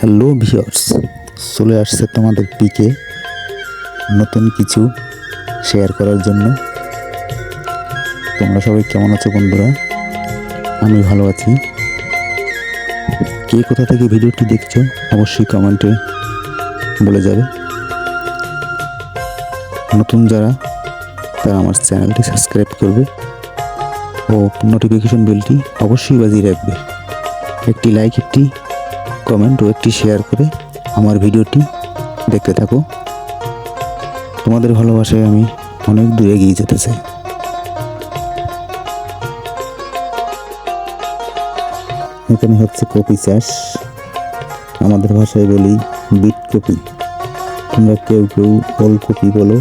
Hello viewers, চলে আসছে তোমাদের পিকে নতুন কিছু শেয়ার করার জন্য। তোমরা সবাই কেমন আছো বন্ধুরা? আমি ভালো আছি। কে কোথা থেকে ভিডিওটি দেখছ, অবশ্যই কমেন্টে বলে যাবে। নতুন যারা, তারা আমার চ্যানেলটি সাবস্ক্রাইব করবে ও নোটিফিকেশন বেলটি অবশ্যই বাজিয়ে রাখবে। একটি লাইক একটি কমেন্ট ও একটি শেয়ার করে আমার ভিডিওটি দেখতে থাকো। তোমাদের ভালোবাসায় আমি অনেক দূরে এগিয়ে যেতে চাই। এখানে হচ্ছে কপি চাষ। আমাদের ভাষায় বলি বিট কপি। তোমরা কেউ কেউ ওল কপি বলো।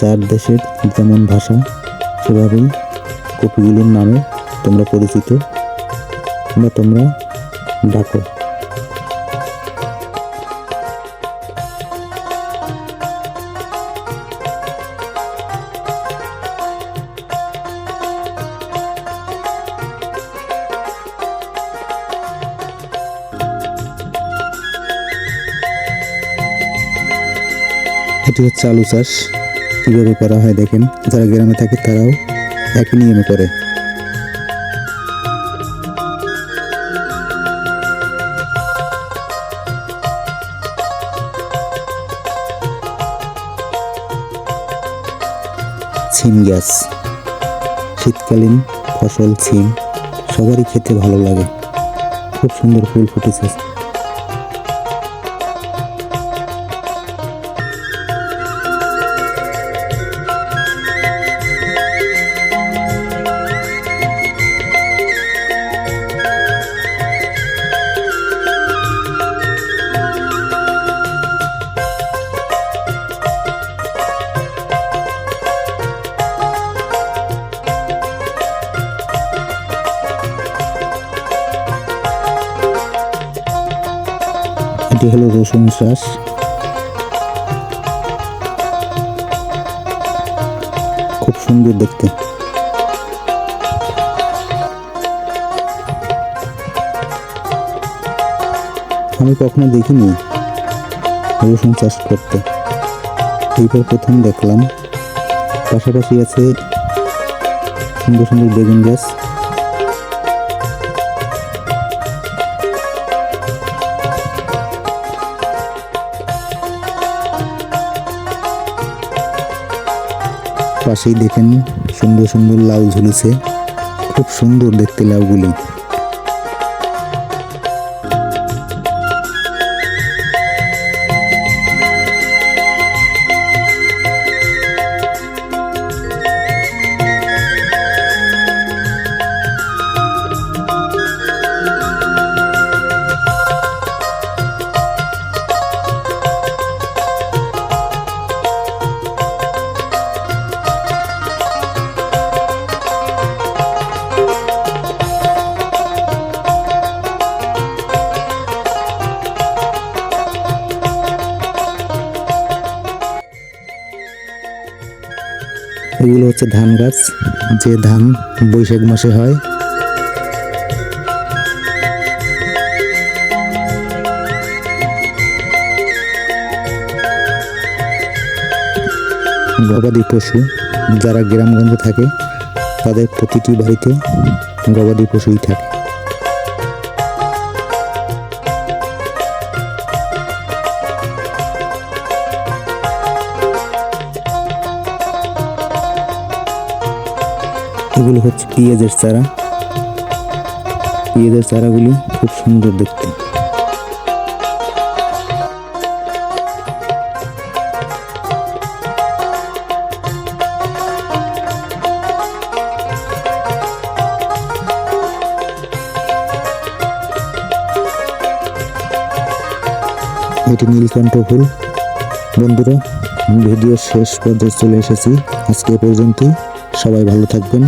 যার দেশের যেমন ভাষা, সেভাবেই কপিগুলির নামে তোমরা পরিচিত। বা তোমরা ডাকো এটি হচ্ছে আলু চাষ। কীভাবে করা হয় দেখেন। যারা গ্রামে থাকে তারাও একই নিয়মে করে। ছিম গ্যাস। শীতকালীন ফসল ছিম সবারই খেতে ভালো লাগে। খুব সুন্দর ফুল ফুটেছে। এটি হলো রসুন চাষ। খুব সুন্দর দেখতে। আমি কখনো দেখিনি রসুন চাষ করতে। এইবার প্রথম দেখলাম। পাশাপাশি আছে সুন্দর সুন্দর বেগুন গাছ। পাশেই দেখেন সুন্দর সুন্দর লাউ ঝুলেছে। খুব সুন্দর দেখতে লাউগুলি। এগুলো হচ্ছে ধান গাছ, যে ধান বৈশাখ মাসে হয়। গবাদি পশু যারা গ্রামগঞ্জে থাকে, তাদের প্রতিটি বাড়িতে গবাদি পশুই থাকে। এগুলো হচ্ছে পেঁয়াজের চারা? পেঁয়াজের চারাগুলি? খুব সুন্দর দেখতে। এটি নীলকণ্ঠ ফুল। বন্ধুরা ভিডিও শেষ পর্যায়ে চলে এসেছি। আজকে এ পর্যন্তই। সবাই ভালো থাকবেন।